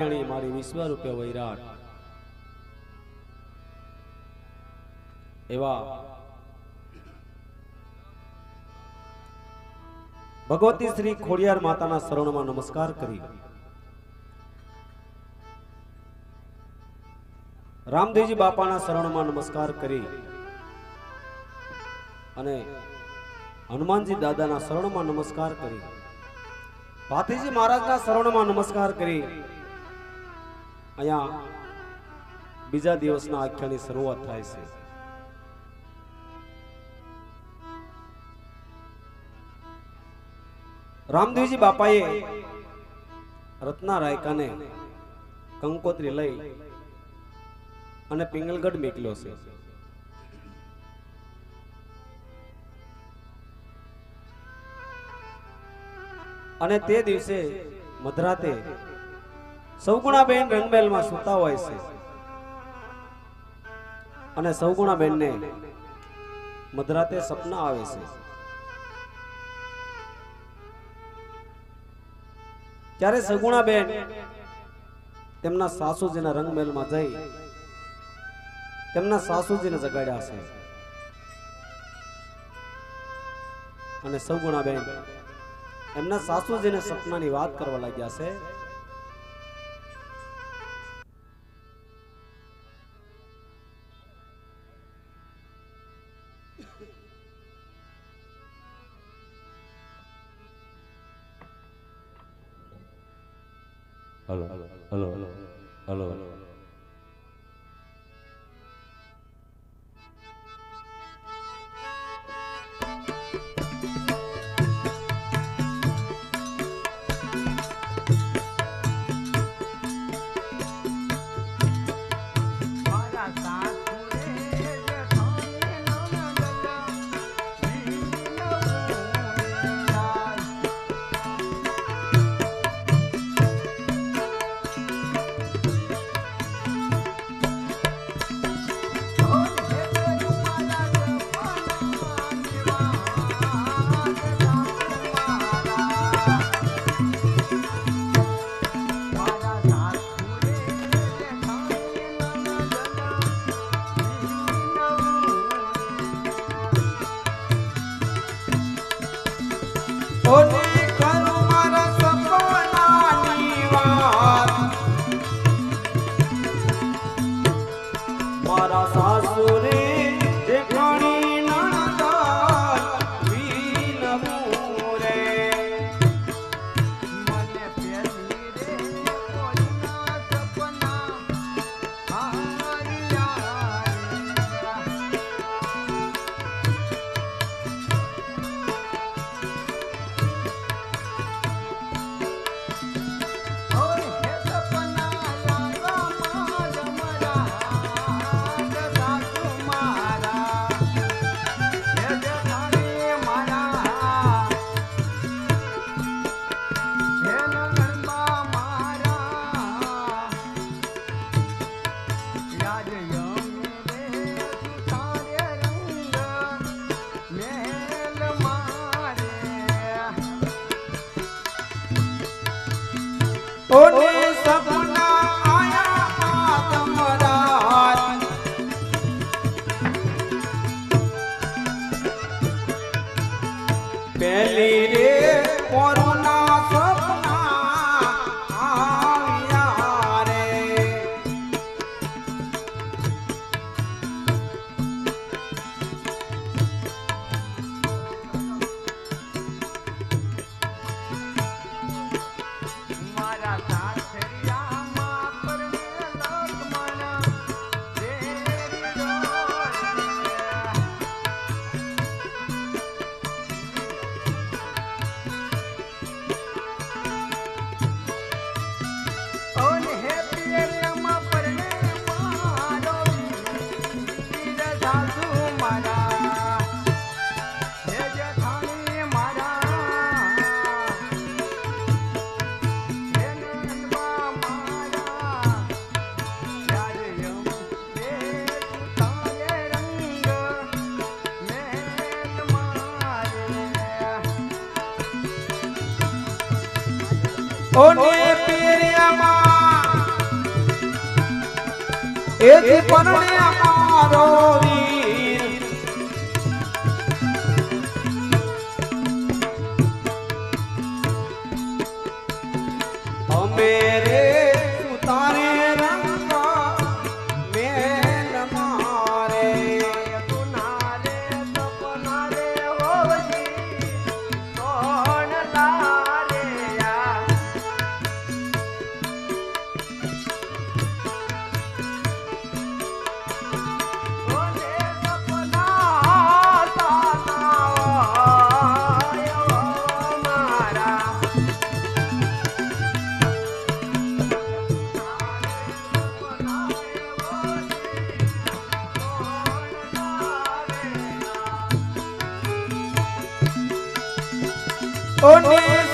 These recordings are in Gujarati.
નારાયણી મારી વિશ્વરૂપે વૈરાટ. એવા ભગવતી શ્રી ખોડિયાર માતાના શરણમાં નમસ્કાર કરી. રામદેવજી બાપાના શરણમાં નમસ્કાર કરી. અને હનુમાનજી દાદાના શરણમાં નમસ્કાર કરી. ભાતીજી મહારાજના શરણમાં નમસ્કાર કરી. અહીંયા બીજા દિવસના આખ્યાની શરૂઆત થાય છે. રામદેવજી બાપાએ રત્ના રાયકાને કંકોત્રી લઈ અને પિંગલગઢ મેકલ્યો છે. અને તે દિવસે મધરાતે સૌગુણાબેન રંગમેલમાં સૂતા હોય છે. અને સૌગુણાબેનને મધરાતે સપના આવે છે. ત્યારે સગુણાબેન તેમના સાસુજીના રંગમેલમાં જઈ તેમના સાસુજીને જગાડ્યા છે. અને સૌગુણાબેન એમના સાસુજીને સપનાની વાત કરવા લાગ્યા છે. Oh, पहले ઓની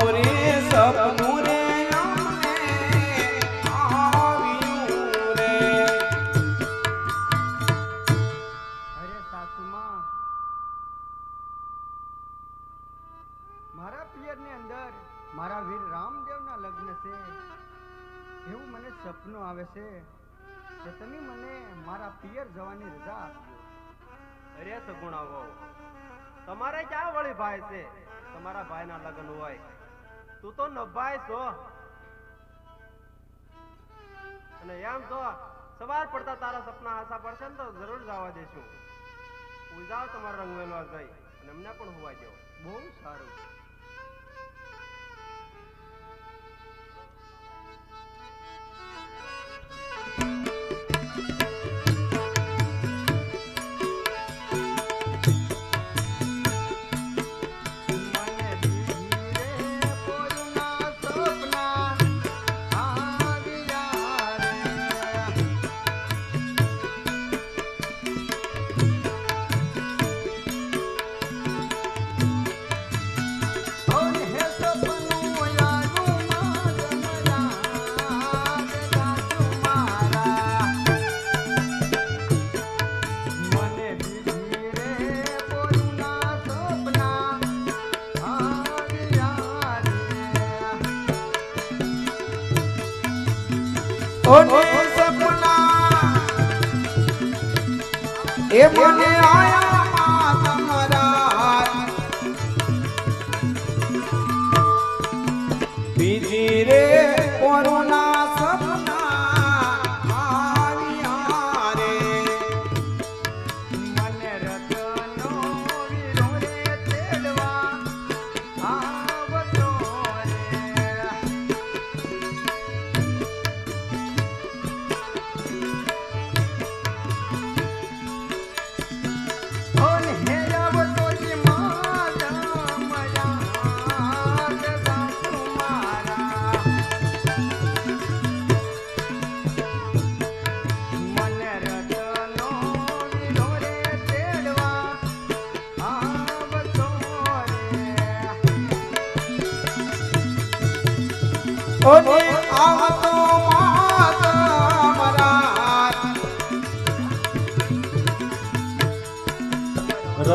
मोरी सपना નો ભાઈ છો? અને એમ તો સવાર પડતા તારા સપના આશા પડશે ને તો જરૂર જવા દેશું. હું તમારો તમારા રંગવેલવા જઈ અને અમને પણ હોવા જાવ બહુ સારું. Yeah.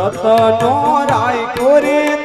যত ডরাই করে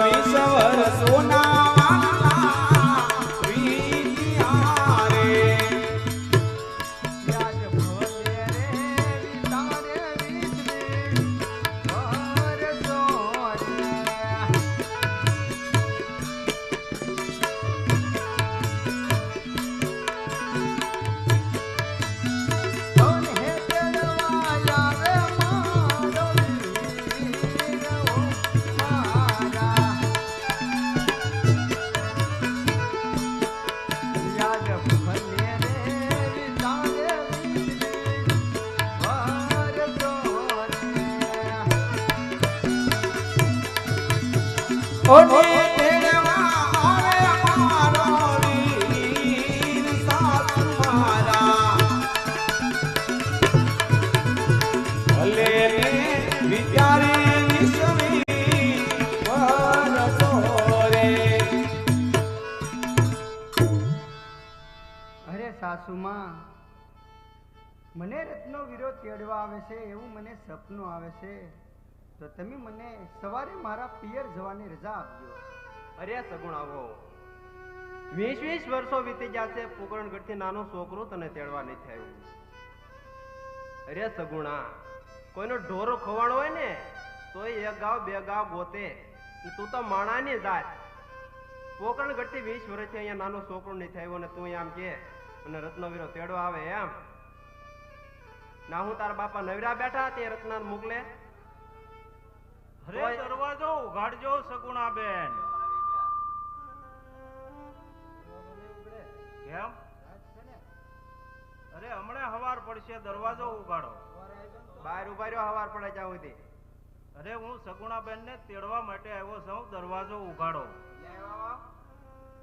સાસુમાં મને રત્નો વીરો તેડવા આવે છે એવું મને સપનું આવે છે. તો તમે મને સવારે મારા પિયર જવાની રજા આપજો. અરે સગુણ આવો. વીસ વીસ વર્ષો વીતી ગયા છે પોકરણગઢથી નાનો છોકરો તને તેડવા નથી થયું. અરે સગુણા કોઈનો ઢોરો ખવાણો હોય ને તોય એક ગાવ બે ગાવ ગોતે. તું તો માણાની જાત ગટી વીસ વર્ષથી અહીંયા નાનો છોકરો નહીં થયો ને તું આમ કે અને રત્નવીરો તેડો આવે એમ. ના હું તારા બાપા નવરા બેઠા તે રત્ના મોકલે. અરે દરવાજો ઉઘાડજો સગુણા બેન કેમ? અરે હમણાં હવાર પડશે દરવાજો ઉગાડો બહાર ઊભા રહ્યો હવાર પડે ત્યાં સુધી. અરે હું સગુણાબેન ને તેડવા માટે આવ્યો છું દરવાજો ઉગાડો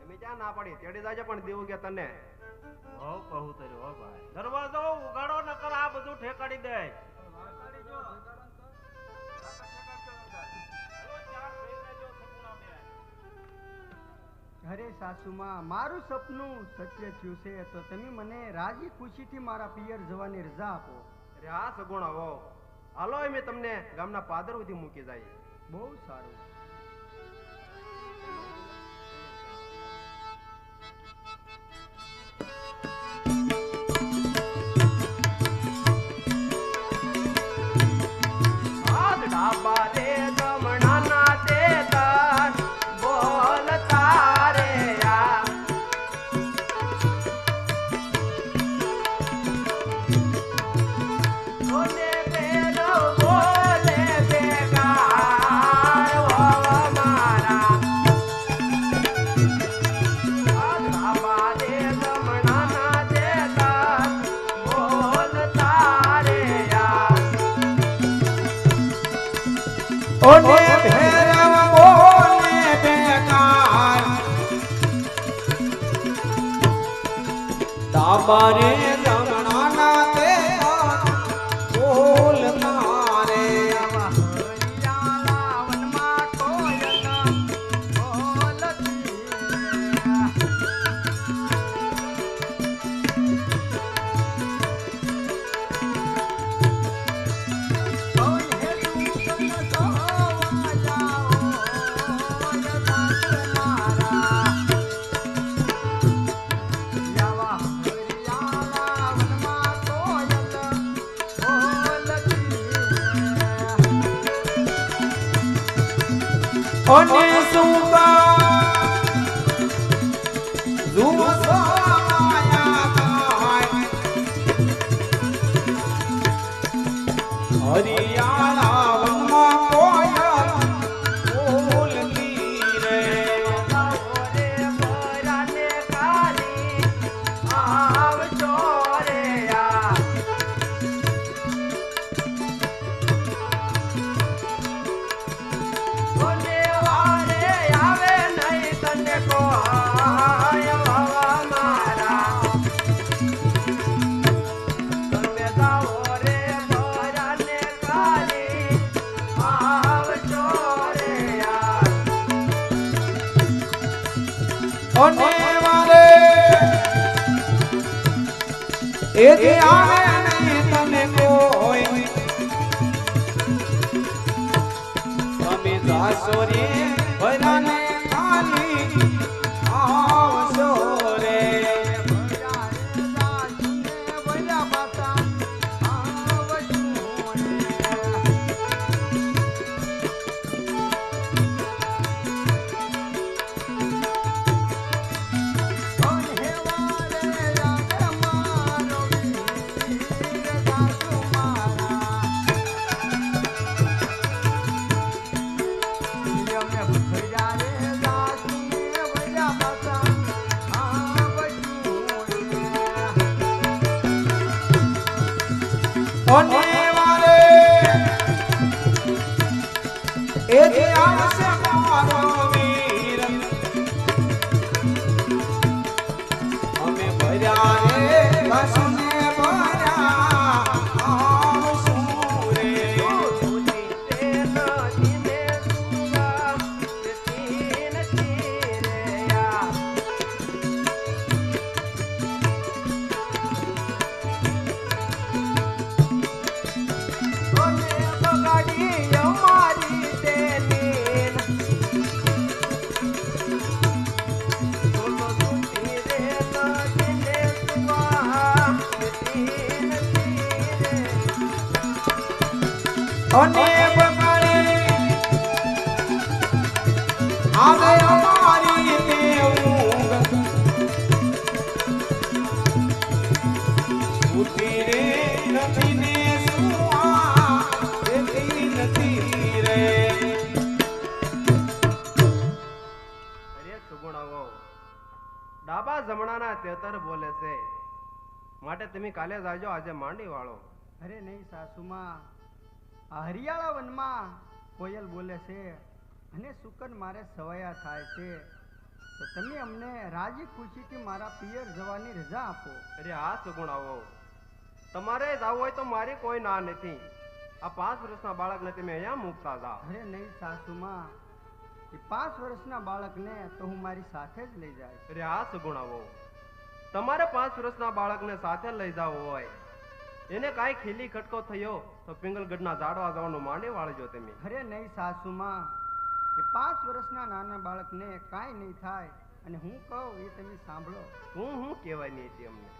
એમ ક્યાં ના પડી? તેડી જાજે પણ દેવું કે તને. હો કહું તર્યો હો ભાઈ. દરવાજો ઉગાડો નકર આ બધું ઠેકાડી દે. અરે સાસુમાં મારું સપનું સત્ય થયું છે તો તમે મને રાજી ખુશીથી મારા પિયર જવાની રજા આપો. આ સગુણા હો હાલો અમે તમને ગામના પાદર સુધી મૂકી જાય. બહુ સારું. તાબારે જમણાના તે બોલ તારે આવા હરિયાળા વનમાં કોયલ હરિયાળા અને મારે એ જે આવે નહીં તમે કોઈ તેતર બોલે છે. માટે તમે કાલે જાજો આજે માંડી વાળો અરે નહીં સાસુમાં આ હરિયાળા વનમાં કોયલ બોલે છે અને સુકન મારે સવાયા થાય છે. તો તમે અમને રાજી ખુશીથી મારા પિયર જવાની રજા આપો. અરે હા આવો તમારે જવું હોય તો મારી કોઈ ના નથી. આ પાંચ વર્ષના બાળકને તમે અહીંયા મૂકતા જાઓ. અરે નહીં સાસુમાં એ પાંચ વર્ષના બાળકને તો હું મારી સાથે જ લઈ જાય. અરે હા સુગુણાઓ. તમારે પાંચ વર્ષના બાળકને સાથે લઈ જાવ હોય. એને કાંઈ ખીલી ખટકો થયો તો પિંગલગઢના ઝાડવા જવાનું માંડી વાળજો તમે. અરે નહીં સાસુમાં એ પાંચ વર્ષના નાના બાળકને કાંઈ નહીં થાય અને હું કહું એ તમે સાંભળો. હું હું કહેવાની હતી અમને.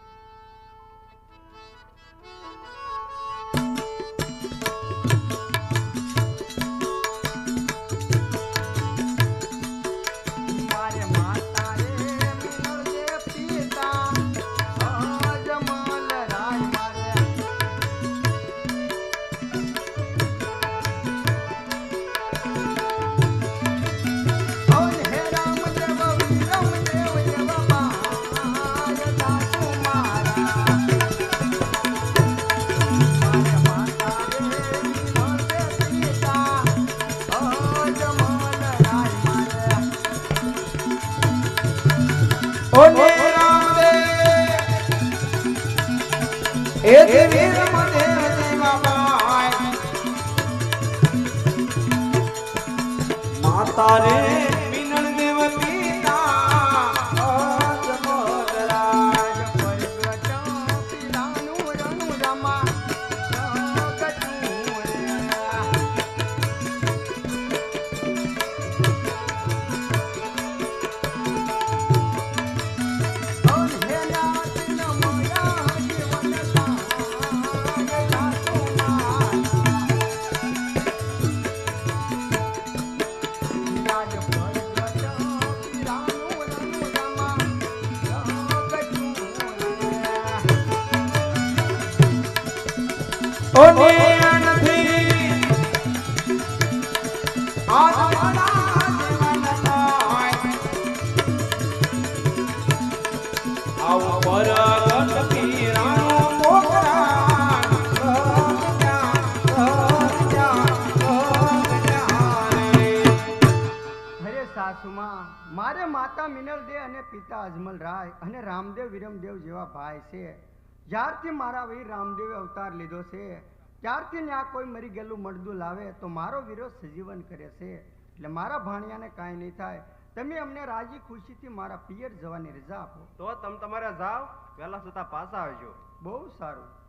માતા મિનલ દે અને પિતા અજમલ રાય અને રામદેવ વિરમદેવ જેવા ભાઈ છે. જ્યારથી મારા વીર રામદેવે અવતાર લીધો છે ત્યારથી આ કોઈ મરી ગયેલું મળદું લાવે તો મારો વિરોધ સજીવન કરે છે. એટલે મારા ભાણિયાને કાંઈ નહીં થાય. તમે અમને રાજી ખુશીથી મારા પિયર જવાની રજા આપો. તો તમે તમારે જાઓ વહેલા સુતા પાછા આવજો. બહુ સારું.